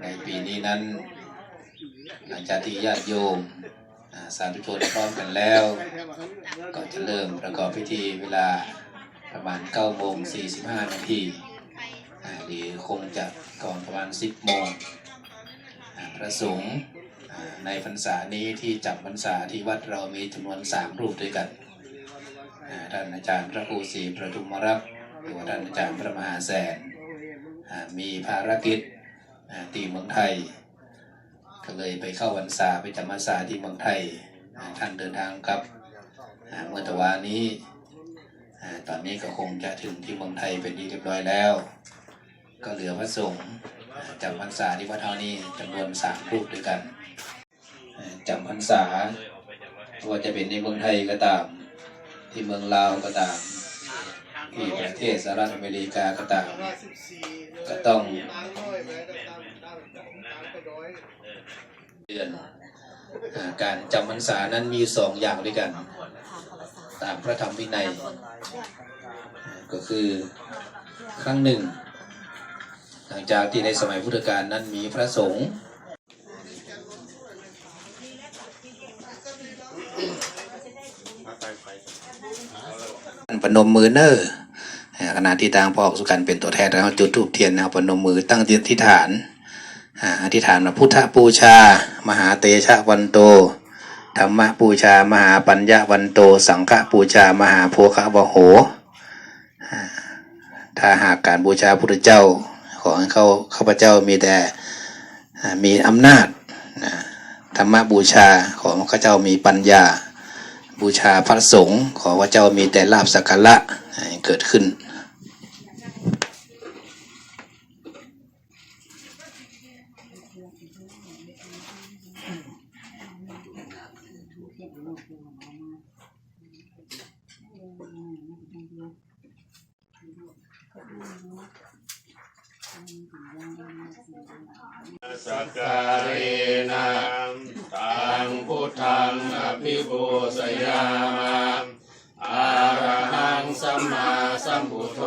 ในปีนี้นั้น หลังจากที่ญาติโยมสาธุชนพร้อมกันแล้ว ก็จะเริ่มประกอบพิธีเวลาประมาณ9โมง45 นาทีหรือคงจะก่อนประมาณ 10 โมงพระสงฆ์ในพรรษานี้ที่จำพรรษาที่วัดเรามีจำนวน 3 รูปด้วยกันอ่าท่านอาจารย์พระครูศรีประทุมรักษ์หรือว่าท่านอาจารย์พระมหาแสนมีภารกิจ ที่เมืองไทย ก็เลยไปเข้าพรรษาไปจำพรรษาที่เมืองไทย ท่านเดินทางกลับเมื่อตะวานนี้ตอนนี้ก็คงจะถึงที่เมืองไทยเป็นที่เรียบร้อยแล้ว ก็เหลือพระสงฆ์จำพรรษาที่วัดเท่านี้จำนวนสามรูปด้วยกันจำพรรษาว่าจะเป็นในเมืองไทยก็ตาม ที่เมืองลาวก็ตาม ที่ประเทศสหรัฐอเมริกาก็ตาม ก็ต้อง เดือนอการจำพรรษานั้นมีสองอย่างด้วยกัน ตามพระธรรมวินัย ก็คือครั้งหนึ่ง หลังจากที่ในสมัยพุทธกาลนั้นมีพระสงฆ์ปนมมือเนอร์ขณะที่ทางพ่อสุกันเป็นตัวแทนแล้วจุดธูปเทียนนะครับปนมมือตั้งจิตอธิฐาน อธิษฐานว่าพุทธบูชา มหาเตชะวันโตธรรมปูชา มหาปัญญาวันโต สังฆปูชา มหาโพคะวโห ถ้าหากการบูชาพระพุทธเจ้าขอให้เขาข้าพเจ้ามีแต่มีอำนาจธรรมบูชาขอข้าพเจ้ามีปัญญา บูชาพระสงฆ์ขอว่าเจ้ามีแต่ลาบสักการะให้เกิดขึ้น สักการีนะตังพุทธังอภิปูสยามาอารหังสัมมาสัมพุทโธ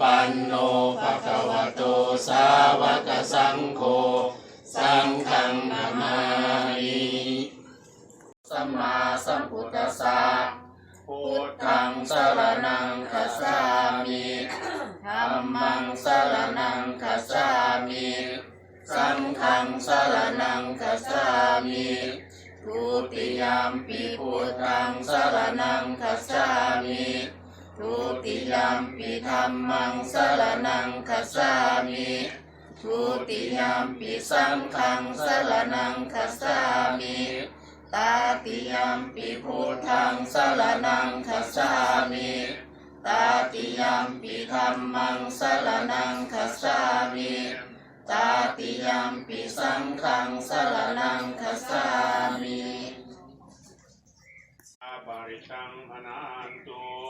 ปันโนภะคะวะโตสาวกสังโฆสังฆังนามามิสัมมาสัมพุทธัสสะพุทธังสรณังคัจฉามิธัมมังสรณังคัจฉามิสังฆังสรณังคัจฉามิทุติยามปีพุทธังสรณังคัจฉามิ ทุติยมปีธัมมังสรณังคัจฉามิทุติยมปีสังฆังสรณังคัจฉามิตาติยัมปิพุทธังสรณังคัจฉามิตาติยัมปิธัมมังสรณังคัจฉามิตาติยัมปิสังฆังสรณังคัจฉามิปาริตังพนันตุนสามิ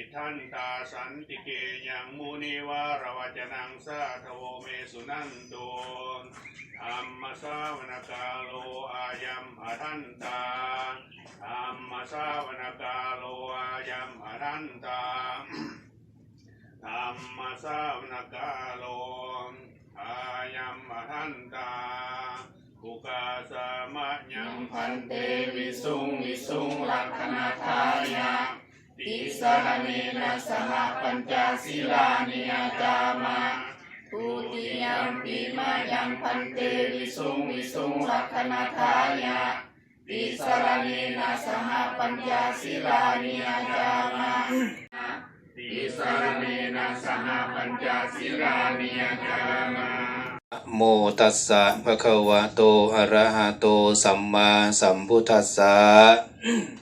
ิทันตาสันติเกยังมุนิวารวจนังสาทโวเมสุนันโตธรรมสาวนกาโลอายัมหทันตาธรรมสาวนกาโลอายัมหทันตาธรรมสาวนกาโลอายัมหทันตาอุกาสามะยังพันเตวิสุงวิสุงรักขณาทายา ติสรเนนะสหปัญจศีลานิยจามาทุติยัมปีมายังพันเตวิสุงวิสุงลักขณทายาติสรณเนนสหปัญญาศิลานิยจามะติสรณเนนสหปัญญาศิลานิยจามะโมตัสสะภะคะวะโตอะระหะโตสัมมาสัมพุทธัสสะ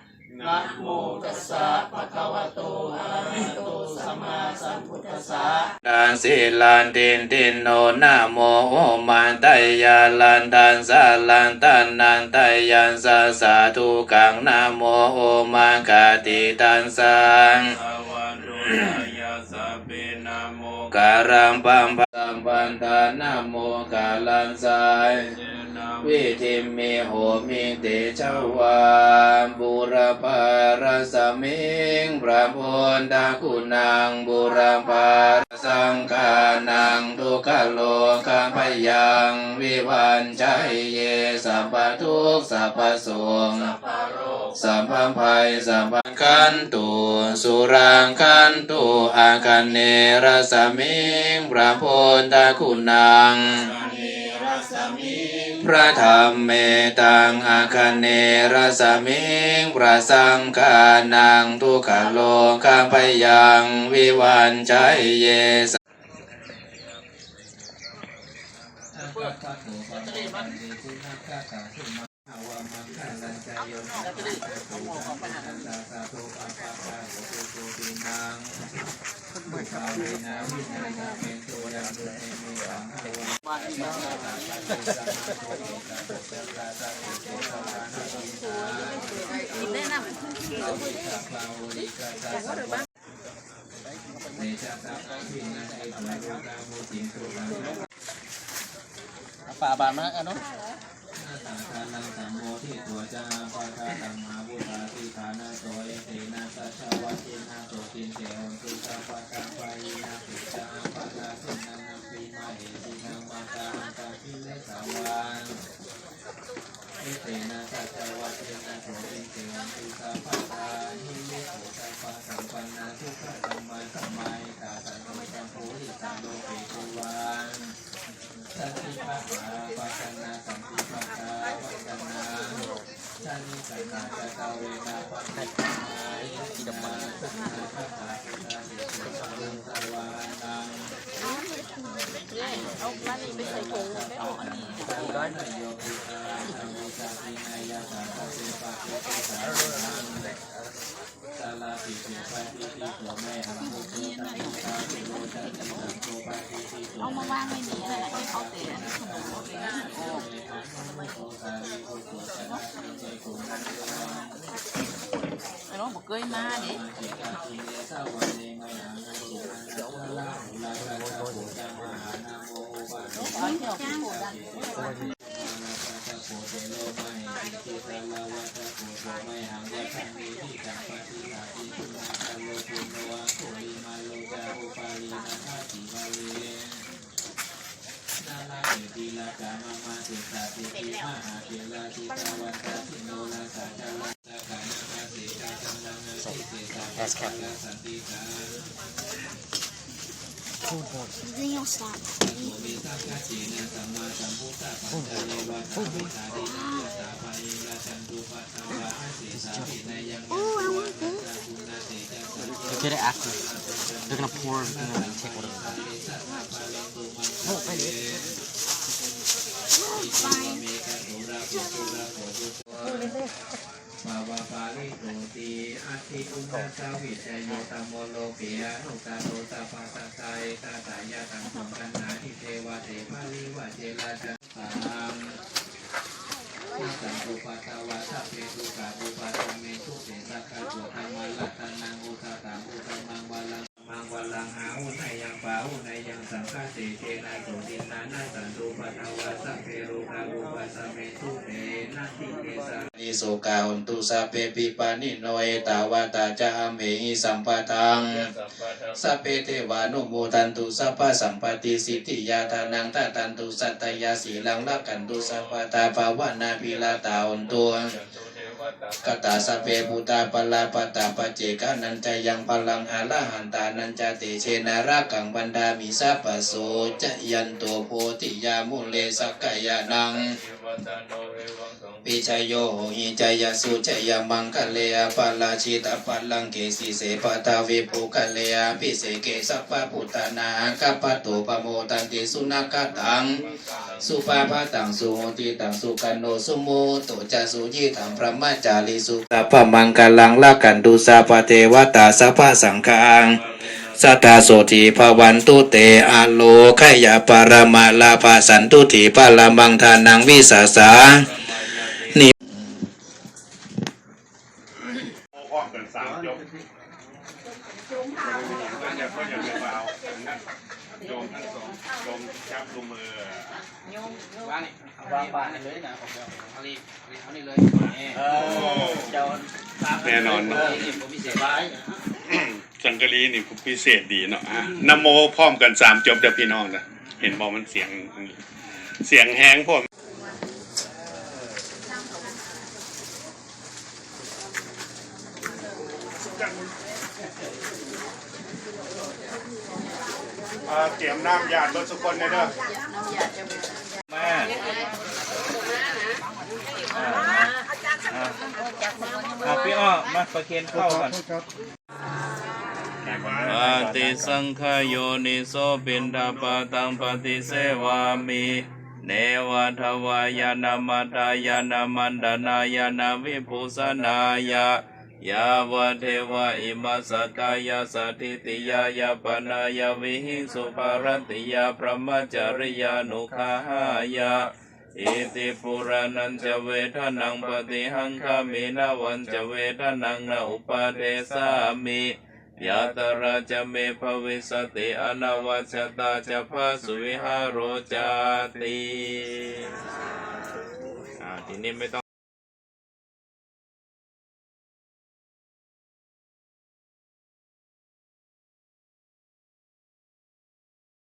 นะโมตัสสะภะคะวะโตอะระหะโตสัมมาสัมพุทธัสสะดานสิลันตินตินโนนะโมโอมันตยาลันตันสาลันตันนันตยันสาสาธุกังนะโมโอมังกาติตันสังภะวะโตอะยะสัพเพนะโม การัมปัมปัมปันทานะโมกาลันสายเจวิธิมมิโหมิเตชะวาบุรพารสมิงพระพุทธคุณังบุรพารสังฆานังทุกขโลกพยังวิวันชัยเยสัพพทุกสัพพสงปะโร สัมพังภัยสัมพังคันตุสุรังคันตุอาคันเนรสมิงพระพุทธคุณังอะเนรัสมิพระธรรมเมตังอาคันเนรสมิงพระสังฆานังทุกขโลกาพยัง วิวันชัยเยส ป่าบานมาอะเนาะ ตาทานังสัมโมทิตัวจาปะทาตัมมาบุตาทิฐานาโสยเตนะสัชวัตตินาโสตินเตหนตุสัพพะตังปายนาติจาปะทาสินังนัมปีมาเหตินังมาตาหังตาทิเลสาวันเอเตนะสัชวัตตินาโสตินเตหนตุสัพพะตาหิเลโสสัพพะสัมปันนาทุกขะสัมมาสัมมาอิตาสังโฆสัมโพธิสัมโลเกตุวันสันติ ปัฏฐาปัจนาสันติปัฏฐาปัจนาสันสันนาตตาเวนะปัจนาอิดมาสันนาปัฏฐาตาเดชะสังสวานังเอามานี่ไปใส่ถุงไม่ออกอันนี้ได้โยกิอางโฆสัพพินายาสัพพะเสปะเกติสารังสาลาปิปิปะติติโสเมหังโมโตตันติปะติโลจันติสัง เอามาวางไว้นี่อะไรให้เขาเตะขนมเขาเตะโอ้ไอ้น้องบอกเคยมาเด็เอาเที่ยวผู้ดัน Vinho sabe. โอเคได้อักเล Cut. Oh, I want this. Get it after. They're gonna pour everything and take whatever. No ไปเลยปาวาปาลิโตติอาทิอุณาสาวิจโยตัมโมโลเปียนุตาโตตาปาสัตไตตาตายาตังสังกันนาทิเทวะเทภาลิวะเจราจังสังนาสังอุปตาวาสัพเพตุกาอุปาตเมตุ ปาอุไนยังสังฆเตเจนะโสตินานาสันตุปะทาวาสัพเพโรกาอุปาสเมตุเตนะติเกสาอิโสกาหนตุสัพเพปิปานิโนเอตาวาตาจาเมหิสัมปะทังสัพเพเทวานุโมทันตุสัพพะสัมปติสิทธิยาทานังตาตันตุสัตยาสีลังลักกันตุสัพพตาภาวนาพิลาตาหนตัว กตาสัพเปปุตาปลาปตาปเจกานันจยังพลังอาลหันตานันจเตเชนารักขังบันดามิสะปะโสจะยันตัวโพธิยามุเลสกกายานังปิชยโยหิจายสุจยมังคะเลอปาลาชิตาปัลลังเกสิเสปตาวิปุคะเลอภิเสเกสัพพะพุตตานาคัปปะโตปโมตันติสุนักตังสุปาพาตังสุโหติตังสุกันโนสุโมโตจะสุยิตังพระมัจาริสุสัพพะมังกลังละกันตุสัพพะเทวตาสัพพะสังฆัง สัทธาโสธีภวันตุเตอาโลขยาปรมาลาภาสันตุถีปาลามังทานังวิสาสาพร้อมกันสามยกแล้วอย่าก็อย่าไปเบาโยมทั้งสองโยมจับดูมือวางนี่วางบานเลยนะผมเอาลีเอานี่เลยเออเจ้าแน่นอนเนอะผมมีเสียบาย สังกะรีนี่พิเศษดีเนาะอะนะโมพร้อมกันสามจบเดี๋ยวพี่น้องนะเห็นบอกมันเสียง เสียงแห้งพวกเตรียมน้ำยาดรถสุคนเลยเด้อมาอ่าพี่อ้อมาประเคนเข้าก่อน ปฏิสังขโยนิโสปินดาปตังปฏิเสวามิเนวทวายานามัตายานามันดานายานาวิภูสนายายาวเทวะอิมัสสตายาสติติยายาปนายาวิหิงสุภารติยาพระมจริยานุขหายาอิติปุรานันจะเวทนังปฏิหังคามินาวันจะเวทนังนาอุปาเทสามิ ยาตราจะเ